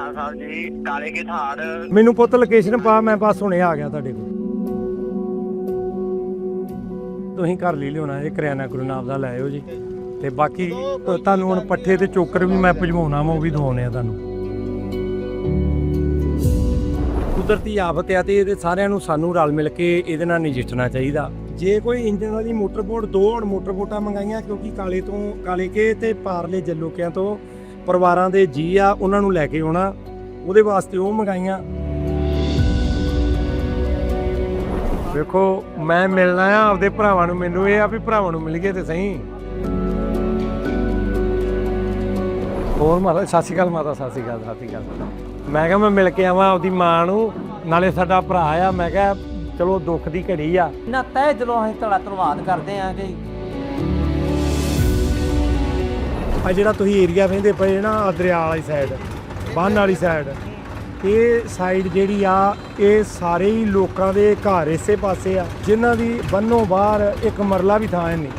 ਅਕਾਲ ਜੀ, ਕਾਲੇ ਕੇ ਥਾੜ ਮੈਨੂੰ ਪੁੱਤ ਲੋਕੇਸ਼ਨ ਪਾ, ਮੈਂ ਬਸ ਹੁਣੇ ਆ ਗਿਆ ਤੁਹਾਡੇ ਕੋਲ। ਤੁਸੀਂ ਘਰ ਲਈ ਲਿਆਉਣਾ ਇਹ ਕਰਿਆਨਾ ਗੁਰੂ ਨਾਮ ਦਾ ਲੈ ਜੀ। ਤੇ ਬਾਕੀ, ਤੁਹਾਨੂੰ ਹੁਣ ਪੱਠੇ ਤੇ ਚੋਕਰ ਵੀ ਮੈਂ ਭਜਵਾਉਣਾ ਵਾ, ਉਹ ਵੀ ਦਵਾਉਣੇ ਆ ਤੁਹਾਨੂੰ। ਕੁਦਰਤੀ ਆਫਤ ਆ ਤੇ ਇਹਦੇ ਸਾਰਿਆਂ ਨੂੰ ਸਾਨੂੰ ਰਲ ਮਿਲ ਕੇ ਇਹਦੇ ਨਾਲ ਨਜਿੱਠਣਾ ਚਾਹੀਦਾ। ਜੇ ਕੋਈ ਇੰਜਨ ਵਾਲੀ ਮੋਟਰ ਬੋਟ ਦੋ ਹੁਣ ਮੋਟਰ ਬੋਟਾਂ ਮੰਗਾਈਆਂ, ਕਿਉਂਕਿ ਕਾਲੇ ਤੋਂ, ਕਾਲੇ ਕੇ ਤੇ ਪਾਰਲੇ ਜੱਲੋਕਿਆਂ ਤੋਂ ਪਰਿਵਾਰਾਂ ਦੇ ਜੀ ਆ, ਉਹਨਾਂ ਨੂੰ ਲੈ ਕੇ ਆਉਣਾ। ਉਹਦੇ ਵਾਸਤੇ ਉਹ ਮੰਗਾਈਆਂ। ਵੇਖੋ, ਮੈਂ ਮਿਲਣਾ ਆ, ਆਪਦੇ ਭਰਾਵਾਂ ਨੂੰ ਮੈਨੂੰ ਇਹ ਆ ਵੀ ਭਰਾਵਾਂ ਨੂੰ ਮਿਲ ਗਏ ਤੇ ਸਹੀ। ਹੋਰ ਮਾਤਾ, ਸਤਿ ਸ਼੍ਰੀ ਅਕਾਲ ਮਾਤਾ, ਸਤਿ ਸ਼੍ਰੀ ਅਕਾਲ, ਸਤਿ ਸ਼੍ਰੀ ਅਕਾਲ। ਮੈਂ ਕਿਹਾ ਮੈਂ ਮਿਲ ਕੇ ਆਵਾਂ ਆਪਦੀ ਮਾਂ ਨੂੰ, ਨਾਲੇ ਸਾਡਾ ਭਰਾ ਆ। ਮੈਂ ਕਿਹਾ, ਚਲੋ ਦੁੱਖ ਦੀ ਘੜੀ ਆ। ਨਾ ਤੈ ਦਿਲੋਂ ਅਸੀਂ ਤੁਹਾਡਾ ਧੰਨਵਾਦ ਕਰਦੇ ਆਂ ਕਿ ਆ ਜਿਹੜਾ ਤੁਸੀਂ ਏਰੀਆ ਵੇਂਦੇ ਪਏ ਨਾ ਆਹ ਦਰਿਆ ਵਾਲੀ ਸਾਈਡ ਬੰਨ ਵਾਲੀ ਸਾਈਡ ਇਹ ਸਾਈਡ ਜਿਹੜੀ ਆ ਇਹ ਸਾਰੇ ਹੀ ਲੋਕਾਂ ਦੇ ਘਰ ਇਸੇ ਪਾਸੇ ਆ ਜਿਨ੍ਹਾਂ ਦੀ ਬੰਨੋਂ ਬਾਹਰ ਇੱਕ ਮਰਲਾ ਵੀ ਥਾਂ ਹੈ ਨਹੀਂ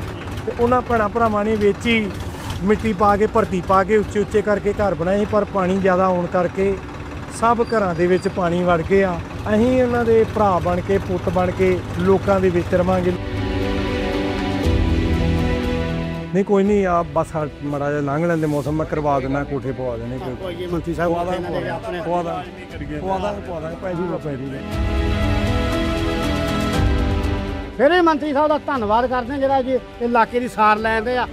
ਤੇ ਉਹਨਾਂ ਭੈਣਾਂ ਭਰਾਵਾਂ ਨੇ ਵਿੱਚ ਹੀ ਮਿੱਟੀ ਪਾ ਕੇ ਭਰਤੀ ਪਾ ਕੇ ਉੱਚੇ ਉੱਚੇ ਕਰਕੇ ਘਰ ਬਣਾਏ ਸੀ, ਪਰ ਪਾਣੀ ਜ਼ਿਆਦਾ ਆਉਣ ਕਰਕੇ ਸਭ ਘਰਾਂ ਦੇ ਵਿੱਚ ਪਾਣੀ ਵੜ ਗਿਆ। ਅਸੀਂ ਉਹਨਾਂ ਦੇ ਭਰਾ ਬਣ ਕੇ ਪੁੱਤ ਬਣ ਕੇ ਲੋਕਾਂ ਦੇ ਵਿੱਚ ਰਵਾਂਗੇ। ਨਹੀਂ ਕੋਈ ਨਹੀਂ ਆ ਬਸ ਮਾੜਾ ਜਿਹਾ ਲੰਘ ਲੈਂਦੇ ਮੌਸਮ ਮੈਂ ਕਰਵਾ ਦੇਣਾ ਕੋਠੇ ਪਵਾ ਦੇਣੇ ਕੋਈ ਮੰਤਰੀ ਸਾਹਿਬ ਪਵਾ ਦਾਂਗੇ ਪਵਾ ਦਾਂਗੇ ਪਵਾ ਦਾਂਗੇ ਪਵਾ ਦਾਂਗੇ ਪੈ ਜੂਗਾ ਪੈ ਜੂਗਾ ਫਿਰ ਇਹ ਮੰਤਰੀ ਸਾਹਿਬ ਦਾ ਧੰਨਵਾਦ ਕਰਦੇ ਹਾਂ ਜਿਹੜਾ ਜੀ ਇਹ ਇਲਾਕੇ ਦੀ ਸਾਰ ਲੈਂਦੇ ਆ।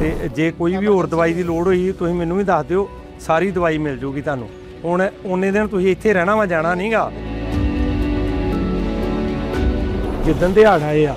ਤੇ ਜੇ ਕੋਈ ਵੀ ਹੋਰ ਦਵਾਈ ਦੀ ਲੋੜ ਹੋਈ ਤੁਸੀਂ ਮੈਨੂੰ ਵੀ ਦੱਸ ਦਿਓ ਸਾਰੀ ਦਵਾਈ ਮਿਲ ਜੂਗੀ ਤੁਹਾਨੂੰ। ਹੁਣ ਉਹਨੇ ਦਿਨ ਤੁਸੀਂ ਇੱਥੇ ਰਹਿਣਾ ਵਾ ਜਾਣਾ ਨਹੀਂਗਾ ਜਿੱਦਣ ਦਿਹਾੜ ਆਏ ਆ।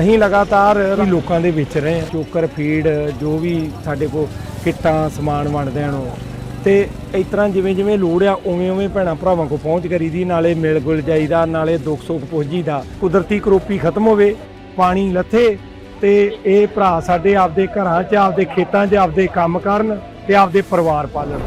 ਅਸੀਂ ਲਗਾਤਾਰ ਲੋਕਾਂ ਦੇ ਵਿੱਚ ਰਹੇ ਹਾਂ। ਚੋਕਰ, ਫੀਡ, ਜੋ ਵੀ ਸਾਡੇ ਕੋਲ ਕਿੱਟਾਂ, ਸਮਾਨ ਵੰਡਦੇ ਹਨ ਉਹ। ਤੇ ਇਸ ਤਰ੍ਹਾਂ ਜਿਵੇਂ ਜਿਵੇਂ ਲੋੜ ਆ, ਉਵੇਂ ਉਵੇਂ ਭੈਣਾਂ ਭਰਾਵਾਂ ਕੋ ਪਹੁੰਚ ਕਰੀਦੀ ਨਾਲੇ ਮਿਲ ਗੁਲ ਜਾਈਦਾ, ਨਾਲੇ ਦੁੱਖ ਸੁੱਖ ਪੁੱਜੀਦਾ। ਕੁਦਰਤੀ ਕਰੋਪੀ ਖਤਮ ਹੋਵੇ, ਪਾਣੀ ਲੱਥੇ ਤੇ ਇਹ ਭਰਾ ਸਾਡੇ ਆਪਦੇ ਘਰਾਂ 'ਚ, ਆਪਦੇ ਖੇਤਾਂ 'ਚ, ਆਪਦੇ ਕੰਮ ਕਰਨ ਤੇ ਆਪਦੇ ਪਰਿਵਾਰ ਪਾਲਣ।